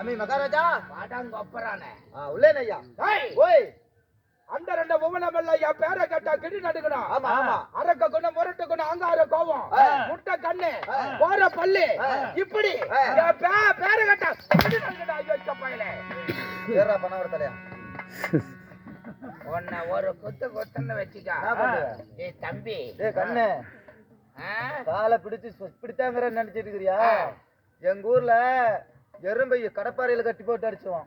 சாமி மகாராஜா. வாடாங்க ஒப்பரானே ஆ, உள்ளேன் ஐயா ஓய். அந்த ரெண்டு உமனம் எல்லாம் என் பேரை கேட்டா கிடி நடுக்கணும் ஆமா ஆமா. அரக்க குணம் முரட்டு குணம் அங்கார கோவம். முட்டை கண்ணு. போற பல்லு. இப்படி. என் பேரை கேட்டா கிடி நடுக்கணும் ஐயோ இந்த பயலே. ஏறா பண்ண ஒரு தலையா? உன்னை ஒரு குத்து குத்துன்னு வச்சுக்க? ஏய் தம்பி. ஏய் கண்ணு? காலை பிடிச்சு பிடித்தாங்கிற நினைச்சிட்டு இருக்கிறியா. எங்க ஊர்ல எறும்பை கடப்பாறையில கட்டி போட்டு அடிச்சுவோம்.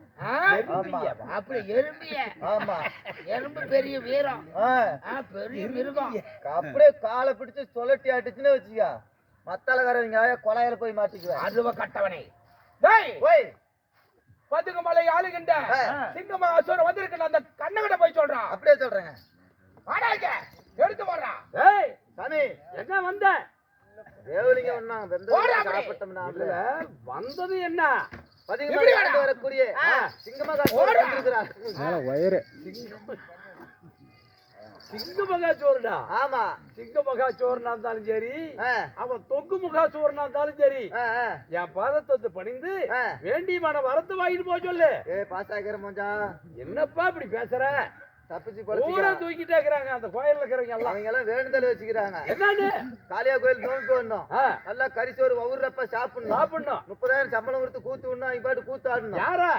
அப்படி எறும்பிய. ஆமா. எறும்பு பெரிய வீரம். பெரிய மிருகம். அப்படியே காலை பிடிச்சு சொல்லட்டி அடிச்சுன்னு வச்சுக்க. மத்தாலக்காரங்க கொலையில போய் மாட்டிக்குவேன். அருவ கட்டவனை. பதுகுமலை ஆளுகின்ற. சிங்கமா அசுரன் வந்திருக்கிற அந்த கண்ணகிட்ட போய் சொல்றான் அப்படியே சொல்றேங்க. எடுத்து ஏய் சாமி. எங்க வந்த? வந்தது என்ன? வரக்கூடிய ஆ. சிங்கமா போடா. வந்திருக்கிறார். சிங்க மகா சோறுடா? ஆமா. சிங்க மகா சோறுனா இருந்தாலும் சரி அவன் தொங்கு முகா சோறுனா இருந்தாலும் சரி. என் பாதத்தை பணிந்து. வேண்டியமான வரத்து வாங்கிட்டு போக சொல்லு. ஏ பாஸ் ஆகிற மோஞ்சா. என்னப்பா இப்படி பேசுற? தப்பிச்சு ஊரை தூக்கிட்டே இருக்கிறாங்க அந்த கோயில்ல இருக்கிறவங்க எல்லாம். அவங்க எல்லாம் வேண்டுதல் வச்சுக்கிறாங்க. என்னன்னு காளியா கோயில் நோன்பு ஆ, நல்லா கரிசோறு ஒவ்வொருப்ப சாப்பிடணும். சாப்பிடணும். முப்பதாயிரம் சம்பளம் கொடுத்து கூத்து விடணும் அவங்க பாட்டு கூத்து ஆடணும். யாரா?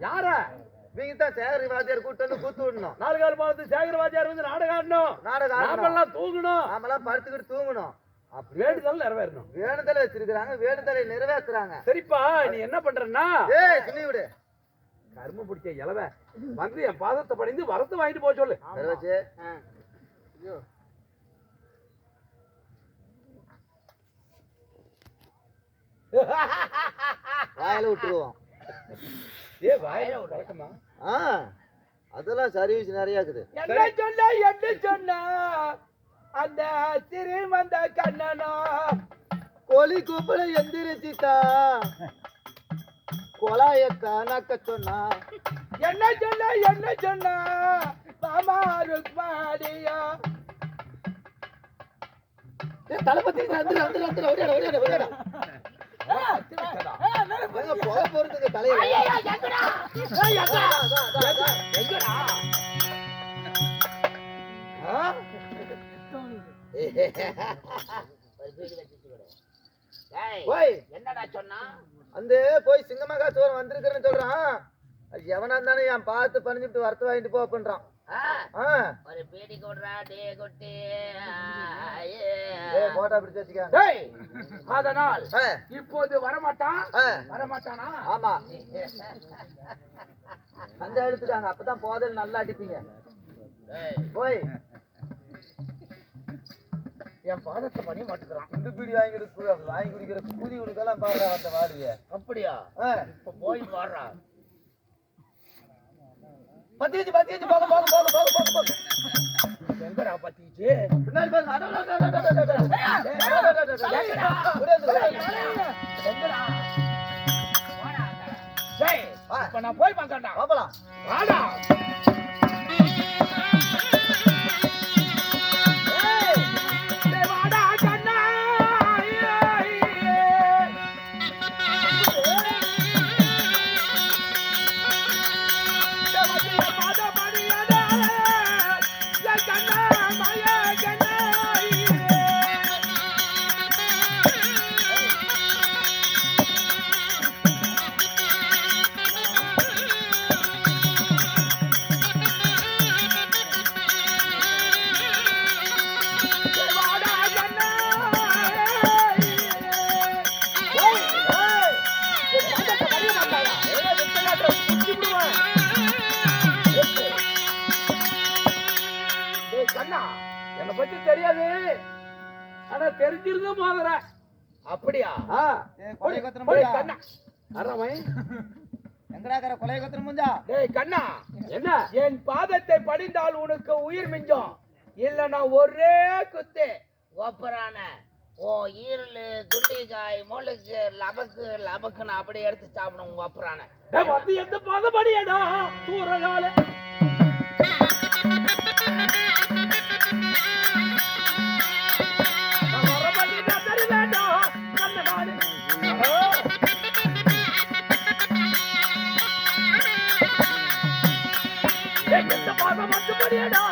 யாரா? நீங்க தான் சேகரி வாத்தியார் கூட்டு வந்து கூத்து விடணும். நாலு கால் பார்த்து சேகரவாதியார் வந்து நாடகம் ஆடணும். நாடகம் நாமெல்லாம் தூங்கணும். நாமெல்லாம் படுத்துக்கிட்டு தூங்கணும். வேண்டுதல் நிறைவேறணும். வேண்டுதலை வச்சிருக்கிறாங்க வேண்டுதலை நிறைவேத்துறாங்க. சரிப்பா நீ என்ன பண்றன்னா? ஏய் சுனி விடு கரும்பு பிடிக்க இலவ வந்து என் பாதத்தை பணிந்து வரத்து வாங்கிட்டு போக சொல்லு. வாயில விட்டுருவோம். ஏ வாயில வழக்கமா ஆ அதெல்லாம் சர்வீஸ் நிறைய இருக்குது. என்ன சொன்ன என்ன சொன்ன? அந்த சிறுமந்த கண்ணனோ. கோழி கூப்பிட எந்திரிச்சிட்டா. கொலாய கணக்க சொன்னா என்ன சொன்ன என்ன சொன்ன மாமா ருக்மாடியோ தளபதி வந்துடு வந்துடு வந்துடு ஓடியாட ஓடியாட ஓடியாட போறதுக்கு தலையில ஓய் என்னடா சொன்னா? அந்த போய் சோரம் வந்திருக்கிறேன்னு சொல்றான். எவனா இருந்தாலும் என் பார்த்து பணிஞ்சுட்டு வரத்து வாங்கிட்டு போ ஆ ஒரு பீடி கொடுறா டே குட்டி. ஏய் போட்டா பிடிச்சு வச்சுக்க. டேய், அதனால் இப்போது வரமாட்டான்? வரமாட்டானா? ஆமா. அந்த எடுத்துட்டாங்க அப்பதான் போதல் நல்லா அடிப்பீங்க. டேய், போய். என் பாதத்தை பண்ணி மாட்டுக்கிறான் குண்டு பீடி வாங்கி குடி- வாங்கி குடிக்கிற கூதி உனக்கெல்லாம் பாடுறா அந்த வாடிய அப்படியா இப்ப போய் பாடுறா பத்தி வச்சு பத்தி வச்சு போக போக போக போக போக போக எங்கடா பத்திச்சு பின்னாடி. எங்கடா. இப்ப நான் போய் பார்க்கறேன்டா வாடா என்னை பத்தி தெரியாது. ஆனா தெரிஞ்சிருந்த மாதிரி. அப்படியா? ஆ. கொலை கத்திரம் டேய் முடிஞ்சா கண்ணா. கொலை டேய் என்ன? என் பாதத்தை படிந்தால் உனக்கு உயிர் மிஞ்சும். இல்லனா ஒரே குத்து. ஒப்பரான ஓ ஈரல் துண்டிக்காய் முழுக்கு லபக்கு லபக்குன்னு அப்படியே எடுத்து சாப்பிடும் உங்க ஒப்பரான டேய் வந்து எந்த பாதபடியடா தூரகால. வரமாட்டேன் வேண்டாம் உலகம் மட்டும் அசுரமல்லா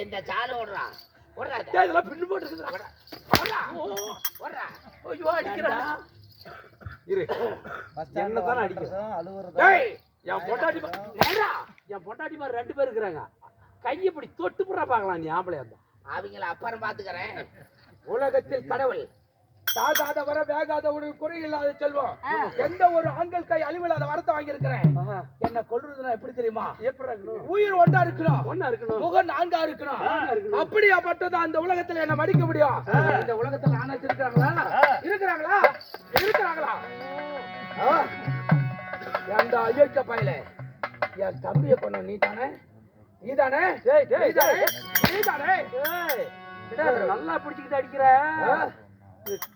இந்த சாலை ஓடுறா இதெல்லாம் பின்னு போட்டு இருக்குதுடா. ஓடுறா ஐயோ, அடிக்கிறா. இரு. என்னதானே அடிக்கிறது? அழுவுறது என் பொண்டாட்டி என் பொண்டாட்டி மாதிரி ரெண்டு பேர் இருக்கிறாங்க கையை இப்படி தொட்டு புறா பார்க்கலாம் நீ ஆம்பளையா இருந்தா அவங்கள அப்புறம் பாத்துக்கிறேன் உலகத்தில் கடவுள் சாகாத வர வேகாத ஒரு குறை இல்லாத செல்வம். எந்த ஒரு ஆண்கள் கை அழிவில்லாத வரத்தை வாங்கியிருக்கிறேன்? என்ன கொல்றதுனா எப்படி தெரியுமா? உயிர் ஒன்றா இருக்கணும். ஒண்ணா இருக்கணும். முகம் நான்கா இருக்கணும். நான்கா இருக்கணும். அப்படியாப்பட்டது அந்த உலகத்துல என்ன மடிக்க முடியும்? இந்த உலகத்துல நானா இருக்கிறாங்களா? இருக்கிறாங்களா? ஏன்டா ஐயக்க பயல? என் தம்பிய கொண்ட நீ தானே நீ தானே கிட்ட டேய், நல்லா பிடிச்சிக்கிட்டு அடிக்கிற?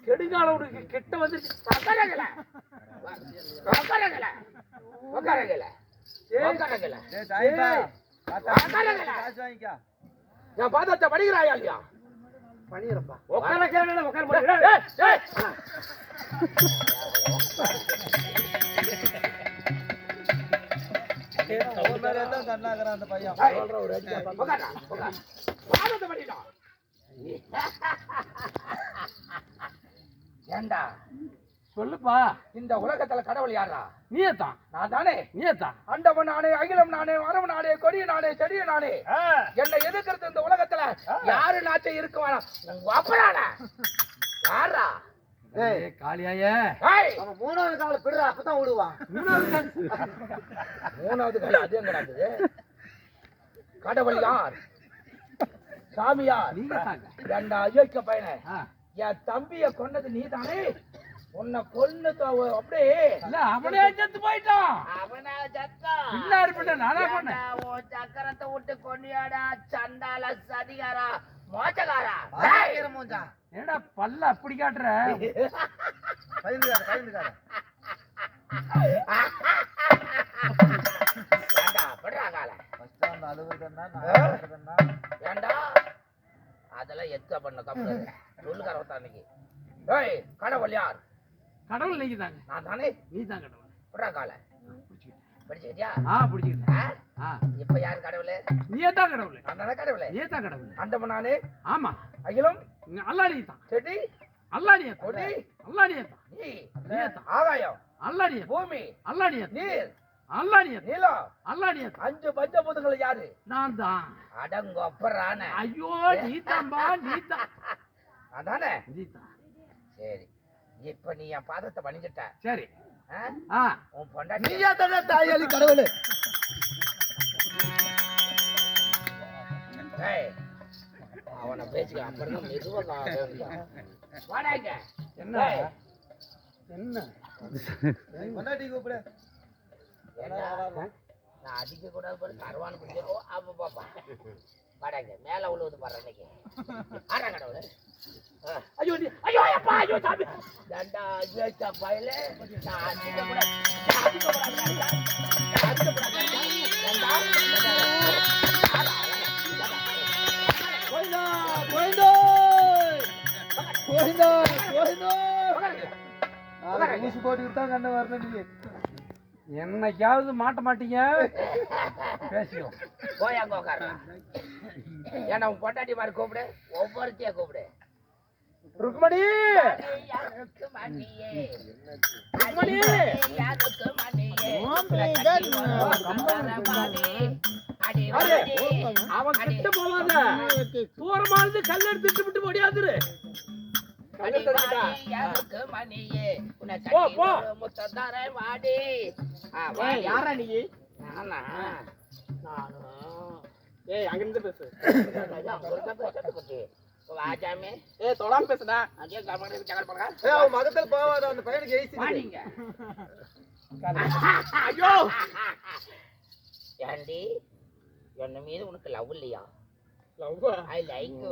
கெடுகாலம் உனக்கு கிட்ட வந்து உக்காரங்கல. உக்காரங்கல. உக்காரங்கல. உக்காரங்கல. உக்காரங்கல. என் பாதத்தை படிக்கிறாயா இல்லையா பண்ணிடுறப்பா உட்கார டேய், முடியல. டேய், டேய். அந்த பையன் உக்கார். பாதத்தை படிடா. ஏண்டா? சொல்லுப்பா இந்த உலகத்துல கடவுள் யாரா நீயே தான் நான் தானே? நீயே தான் அண்டவன் நானே அகிலம் நானே மரம் நானே கொடிய நானே செடிய நானே. என்னை எதிர்க்கிறது இந்த உலகத்துல யாரு நாட்டை இருக்க வேணாம் அப்பனாடா யாரா ஏய், காளியாயே. மூணாவது கால பிடுற அப்பதான் விடுவான். மூணாவது கடை அது எங்க கடவுள் யார்? சாமி யார் நீங்க தாங்க. ரெண்டா ஐயோக்க பையனே. என் தம்பிய கொன்னது நீ தானே உன்னை கொன்னு அப்படியே. இல்ல அவனே செத்து போயிட்டான். அவனா சத்தம் பின்னாடி பின்ன நானா உன் சக்கரத்தை விட்டு கொண்டியாடா சண்டால சதிகாரா மோச்சகாரா? மூஞ்சான் ஏடா பல்ல அப்படி காட்டுற? பயந்துக்காத பயந்துக்காத ஏண்டா படுறா கால? ஃபர்ஸ்ட் அந்த அழுவுறதுன்னா நான் ஆ? அழுவுறதுன்னா ஏண்டா? அதெல்லாம் எத்த பண்ண தப்பு சொல்லு கரவத்தா அன்னைக்கு. ஏய் கடவுள் யார்? கடவுள் நீங்க தாங்க நான் தானே? நீ தான் கடவுள். படுறா கால. படிச்சுக்கிட்டியா? ஆ பிடிச்சிக்கிட்டேன். இப்ப யார் கடவுள்? நீயே தான் கடவுள். நான் தானே கடவுள்? நீயே தான் கடவுள். அண்டம நானே? ஆமா. அகிலம்? அல்லா நீ தான் செடி? அல்லா நீ தான் கொடி? அல்லா நீ? தான் நீ ஆகாயம்? அல்லா நீ தான் பூமி? அல்லா நீ தான் நீர்? அல்லா நீ தான் நிலம்? அல்லா நீ தான் அஞ்சு பஞ்சபூதங்கள் யாரு? நான் தான் அடங்கொப்பரான ஐயோ நீ தான்பா நீ தான் அதானே? நீ தான் சரி. இப்ப நீ என் பாதத்தை பணிஞ்சிட்ட சரி. ஆ? ஆ. உன் பொண்டாட்டி நீயா தானே தாயாளி கடவுள். ஏய், அவனை பேச்சுக்க அப்புறம் தான் மெதுவா கா- வாடாங்க என்ன? கூப்பிடு. அடிக்க கூடாது போல கருவான் பிடிச்சோ ஓ, அப்ப பாப்பா வாடாங்க மேல உழுவுது பாரு அன்னைக்கு. ஆறா கடவுள். ஐயோ ஐயோ அப்பா ஐயோ சாமி. ஏண்டா ஐயோ சப்பாயில நான் அடிக்க கூடாது அடிக்க கூடாது ஊசி போட்டுக்கிட்டு தான் கண்ணு வரணும் நீ. என்னைக்காவது மாட்ட மாட்டீங்க? பேசிக்கோ. போய் அங்க உட்காருடா. ஏன்னா உன் பொண்டாட்டி மாதிரி கூப்பிடு. ஒவ்வொருத்தைய கூப்பிடு. ருக்மணி. ருக்மணி. அவன் கிட்ட போகாத தூரமானது கல் எடுத்துட்டு விட்டு முடியாதுரு ருக்மணியே. உன்னை தரேன் வாடி. யாரா நீ? நானா? நானு. ஏய் அங்கிருந்து பேசு. வாஜாமி ஏய் தொடாம பேசுடா. அதே கவர்மெண்ட் சக்கர பண்ணுங்க ஏய் அவன் மகத்தில் போவாத அந்த பையனுக்கு ஏசி வாடிங்க ஐயோ! ஏண்டி என்ன மீது உனக்கு லவ் இல்லையா?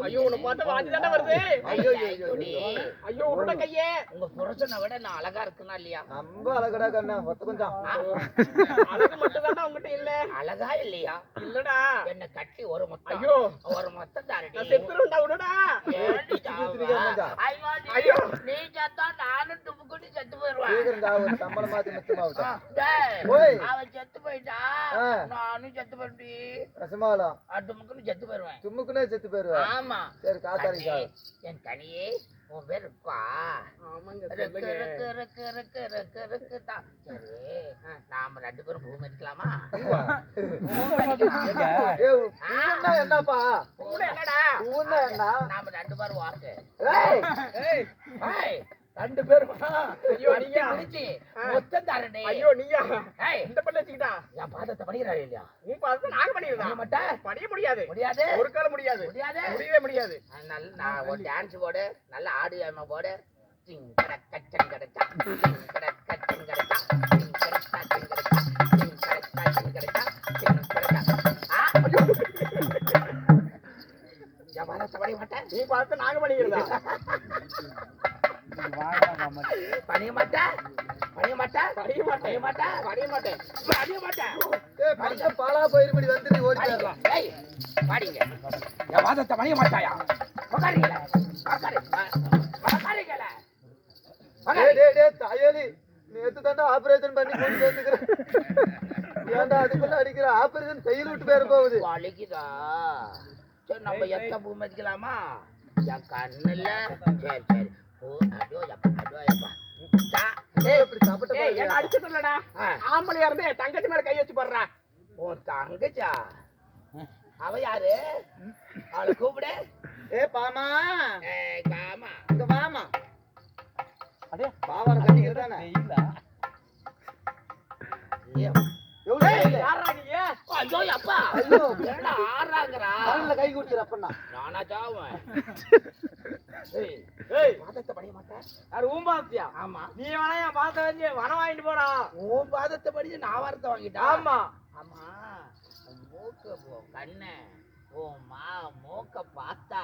ஐயோ, உன்னை பார்த்தா வாந்தி தானே வருது. ஐயோ, ஐயோ, ஐயோ. ஐயோ உன்னோட கையே. உங்க புருஷனை விட நான் அழகா இருக்குனா இல்லையா? ரொம்ப அழகடா கண்ணா ஒத்த கொஞ்சம். அழகு மட்டும் தானே உங்ககிட்ட இல்ல? அழகா இல்லையா? இல்லடா. என்ன கட்டி ஒரு மொத்தம். ஐயோ. ஒரு தாரடி. ஐயோ, நீ- செத்தா நானும் துப்புக்குட்டி செத்து போயிருவேன். சம்பளம் மாத்தி. அவன் செத்து போயிட்டா. நானும் செத்து போயிட்டி ரசமாலம் செத்து போயிருவேன். சும்முக்குனே செத்து போயிருவா ஆமா. சரி சாவு. என் கனியே உன் பேர் இருக்கா ஆமாங்க இருக்கு, இருக்கு, இருக்கு, இருக்கு தான். சரி, நாம ரெண்டு பேரும் பூ மிதிக்கலாமா? ஏய், பூன்னா என்னப்பா? கூட என்னடா? பூன்னா என்ன? நாம ரெண்டு பேரும் வாக்கு. ஏய், ஏய் ஏய், ரெண்டு பேரும். ஐயோ, நீயா? பிரிச்சு மொத்தம் தரண்டே ஐயோ நீயா? ஏய், இந்த பண்ண வச்சுக்கிட்டா? என் பாதத்தை படிக்கிறாரு இல்லையா? உன் பார்த்து நாங்க நீ பண்ணிடுறோம் மட்டும் படிய முடியாது. முடியாது? ஒரு காலம் முடியாது. முடியாது? முடியவே முடியாது. நல்ல நான் ஒரு டான்ஸ் போடு. நல்ல ஆடு ஏமா போடு. டிங் கடக் கச்சன் கடச்சா டிங் கடக் கச்சன் கடச்சா டிங் கடச்சா டிங் கடச்சா டிங் கடச்சா டிங் கடச்சா டிங் கடச்சா ஆ? என் பாதத்தை படிக்க மாட்டேன் நீ பார்த்து நாங்க பண்ணிக்கிறதா? பணிய மாட்டேன் பணிய மாட்டேன் படிய மாட்டேன் பணிய மாட்டேன் பணிய மாட்டேன் ஏய், மனுஷன் பாலா போயிருப்படி வந்துட்டு ஓடி போயிடலாம் ஏய் பாடிங்க. என் வாதத்தை பணிய மாட்டாயா டேய், டேய், நேத்து தாண்டா ஆபரேஷன் பண்ணி கொண்டு வந்துக்கிறேன் ஏன்டா அதுக்குள்ள அடிக்கிற? ஆபரேஷன் கையில் விட்டு பேர போகுது. வலிக்குதா சரி நம்ம எத்த பூ மதிக்கலாமா? என் கண்ணுல. சரி சரி. ஆம்பளையா இருந்து தங்கச்சி மேல கை வச்சு போடுறா. உன் தங்கச்சா? அவ யாரு? அவளை கூப்பிடு. ஏ பாமா. காமா இங்க வாமா. பாவாடை கட்டிக்கிறதானே? ஏய், எவ்வளவு கையில? யாரா நீ ஐயோ அப்பா ஐயோ. என்னடா ஆறாங்கறா? கால்ல கை கொடுத்துரு அப்பன்னா. நானா சாவேன் ஏய் ஏய். பாதத்தை படிய மாட்டேன் யார் ஊம்பாத்தியா? ஆமா. நீ வேணா என் வச்சு வனம் வாங்கிட்டு போடா. பாதத்தை படிச்சு நான் வார்த்தை வாங்கிட்டா? ஆமா. ஆமா. மூக்க போ கண்ணு உன் மா மூக்க பார்த்தா?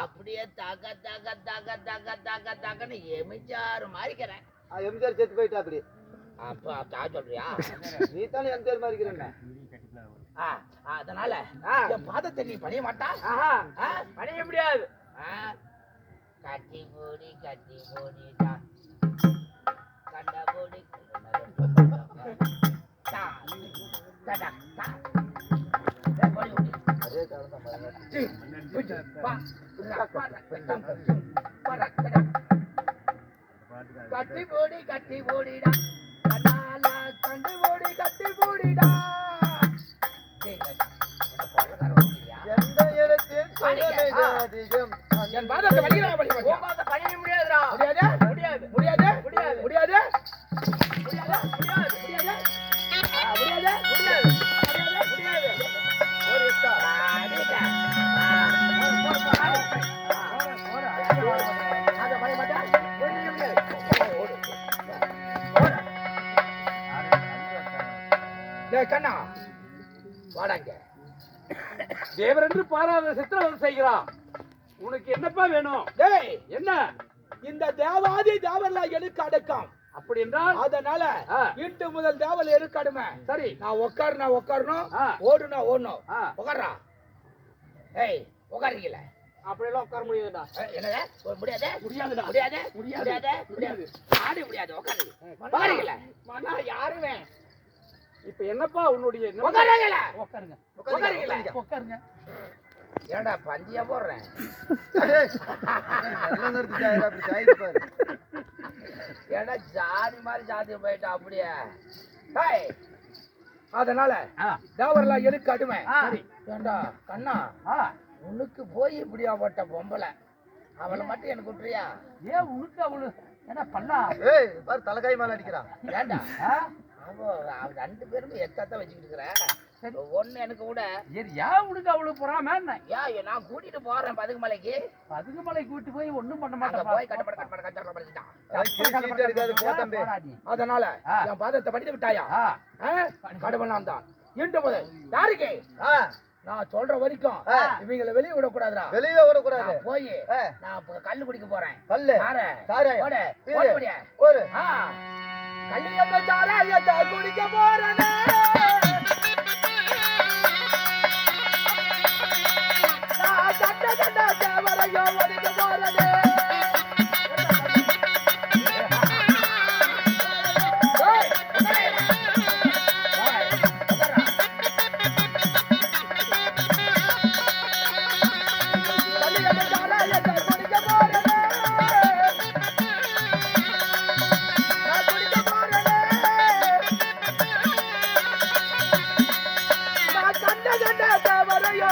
அப்படியே தக தக தக தக தக தகன்னு எமிச்சாரு மாறிக்கிறேன். ஆ, எம்ஜிஆர் செத்து போயிட்டா அப்படி. அப்ப தா சொல்றியா? நீ தானே எம்ஜிஆர் ஆ, அதனால. என் பாதத்தை நீ பண்ணிய மாட்டா? பண்ணிக்க முடியாது? கட்டி போடி கட்டி போடிடா கண்ட பாருங்க. கட்டி போடி கட்டி போடிடா கண்ணால கண்டு போடி கட்டி போடிடா அதிகம் என் பாதத்தை வலிக்கிறா, வலி வலிக்கிறா. உன் பார்த்த பண்ணிக்க முடியாதுடா. முடியாது? முடியாது. முடியாது? முடியாது. முடியாது? முடியாது. முடியாது. முடியாது. முடியாது? கண்ணா. வாடாங்க. தேவரென்று பாராத சித்திரவதை செய்கிறான். உனக்கு என்னப்பா வேணும்? டேய் என்ன? இந்த தேவாதி தேவர்லாம் எனக்கு அடக்கம். அப்படி என்றால்? அதனால. இன்று முதல் தேவல் இருக்கடுமே சரி. நான் உட்காரு நான் உட்காரணும். ஓடுனா ஓடணும். ஆ. உட்கார்றா ஏய் உட்காருங்கல அப்படியெல்லாம் உட்கார முடியாதுடா. என்னது ஓ, முடியாது? முடியாதுடா. முடியாது? முடியாது. முடியாது? முடியாது. ஆடி முடியாது. உட்காரு உட்காருங்கல மன்னா யாருமே? இப்ப என்னப்பா உன்னுடைய? உட்காருங்கல உட்காருங்க உட்காருங்கல உட்காருங்க ஏன்டா பஞ்சியா போடுறேன். ஏன்டா ஜாதி மாதிரி ஜாதி போயிட்டா அப்படியே? டேய் அதனால தேவரெல்லாம் எனக்கு அடுமை ஏன்டா கண்ணா ஆ, உனக்கு போய் இப்படியாப்பட்ட பொம்பளை. அவளை மட்டும் எனக்கு விட்டுறியா? ஏன் உனக்கு அவளு என்ன பண்ணா ஏய், பாரு தலைக்காய் மேல அடிக்கிறான். ஏன்டா? ஆ? அவ ரெண்டு பேரும் எத்தாத்தான் வச்சுக்கிட்டு இருக்கிற. ஒண்ணு எனக்கு கூட ஏன் உனக்கு அவ்வளவு பொறாம? ஏன் நான் கூட்டிட்டு போறேன் பதுக்கு மலைக்கு. பதுங்குமலை கூட்டி போய் ஒண்ணும் பண்ண மாட்டேன் போய் கட்டப்பட கட்டப்பட அதனால. என் பாதத்தை படித்து விட்டாயா? கடவுள் நான் தான். இன்று முதல். யாருக்கு? நான் சொல்ற வரைக்கும். இவங்களை வெளியே விடக்கூடாதுடா. வெளியே விடக்கூடாது. போய் நான் கல்லு குடிக்க போறேன். கல்லு. முடியா. ஒரு. கல்யாண சாராயத்தை குடிக்க போறேனே. நான் கண்ட கண்ட தேவரையோ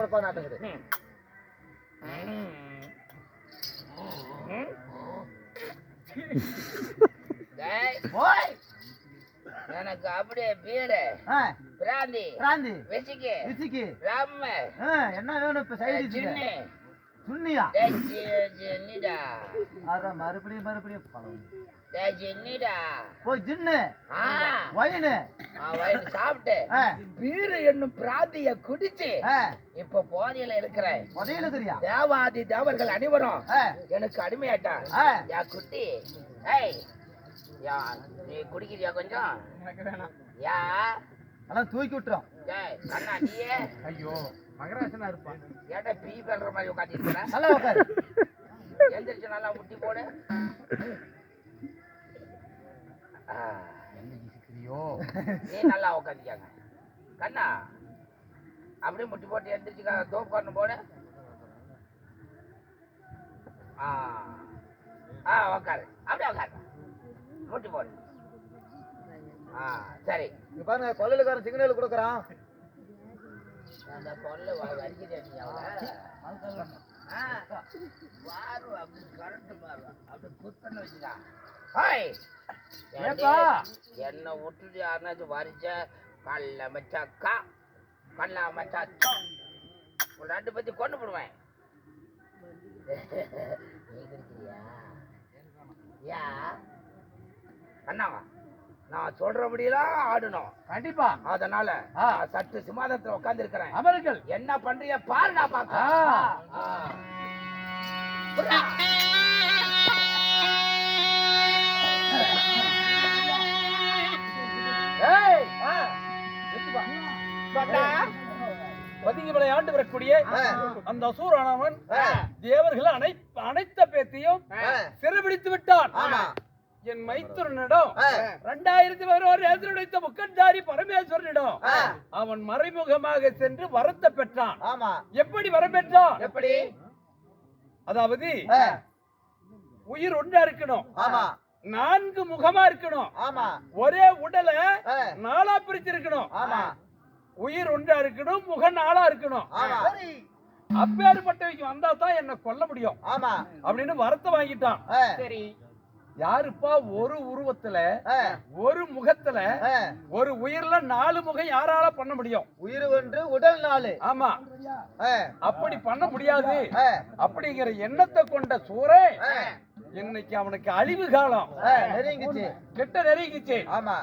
கொடுப்பா நாட்டுக்குது எனக்கு அப்படியே பீடு. பிராந்தி. பிராந்தி. விசிக்கு. விசிக்கு. என்ன வேணும் இப்ப சைடு சின்ன. சுண்ணியா ஜின்னிடா அதான் மறுபடியும் மறுபடியும். பழம். ஜின்னிடா போய் ஜின்னு ஆ, வயிறு சாப்பிட்டு. ஆ, பீரு என்னும் பிராந்திய குடிச்சு ஆ, இப்ப போதையில இருக்கிறேன். புதையல தெரியா தேவாதி தேவர்கள் அனைவரும் எனக்கு அடிமையாட்டான் ஆ. யா குட்டி. ஏய். யா நீ குடிக்கிறியா கொஞ்சம்? யா. எல்லாம் தூக்கி விட்டுறோம் ஏய் நீயே. ஐயோ. மகராசனா இருப்பான் ஏட்டா பீ பண்ற மாதிரி உட்காந்துருக்க நல்லா உட்காரு. எந்திரிச்சு நல்லா முட்டி போடு. ஆ, ஐயோ நீ நல்லா உட்காந்துக்காங்க கண்ணா அப்படியே முட்டி போட்டு எந்திரிச்சு க- தோப்பு கண்ணு போடு. ஆ. ஆ உட்காரு. அப்படியே உட்காரு. முட்டி போடு. ஆ சரி. இங்க பாருங்க கொள்ளலுக்காரன் சிக்னல் கொடுக்குறான். அந்த கொல்லை வரிக்கிறேன் ஆ பாரு அப்படி கரண்ட் பாரு அப்படி குத்தன்னு வச்சுக்கா. ஹாய்? என்ன விட்டுட்டு யாருனாச்சும் வரிச்ச? கல்ல மச்சாக்கா கல்ல மச்சாச்சோ ஒரு ரெண்டு பத்தி கொண்டு போடுவேன். அண்ணாவா? நான் சொல்றபடியெல்லாம் ஆடணும். கண்டிப்பா. அதனால. நான் சற்று சிமாதத்துல உட்கார்ந்து இருக்கிறேன் அமர்கள் என்ன பண்றீங்க பாருடா பாக்க ஆ. ஏய். பதிங்கமலை ஆண்டு வரக்கூடிய அந்த அசூரானவன் தேவர்கள் அனை அனைத்த பேத்தையும் சிறைபிடித்து விட்டான். ஆமா. என் மைத்துரனிடம் ஆ, இரண்டாயிரத்தி பதினோரு ஏசனுடைத்த முக்கண்டாரி பரமேஸ்வரனிடம் அவன் மறைமுகமாக சென்று வரத்தை பெற்றான் ஆமா. எப்படி வரம் பெற்றான் எப்படி? அதாவது உயிர் ஒன்றா இருக்கணும். ஆமா. நான்கு முகமா இருக்கணும். ஆமா. ஒரே உடலை நாலா பிரிச்சிருக்கணும். ஆமா. உயிர் ஒன்றா இருக்கணும் முகம் நாளா இருக்கணும். ஆமா. அப்பேற்பட்டவைக்கு வந்தா தான் என்ன கொல்ல முடியும். ஆமா. அப்படின்னு வரத்தை வாங்கிட்டான். சரி. யாருப்பா ஒரு உருவத்துல ஒரு முகத்துல ஒரு உயிர்ல நாலு முகம் யாரால பண்ண முடியும்? உயிர் ஒன்று உடல் நாலு. ஆமா. அப்படி பண்ண முடியாது. அப்படிங்கிற எண்ணத்தை கொண்ட சூரே இன்னைக்கு அவனுக்கு அழிவு காலம். நெருங்கிச்சு. கிட்ட நெருங்கிச்சு. ஆமா.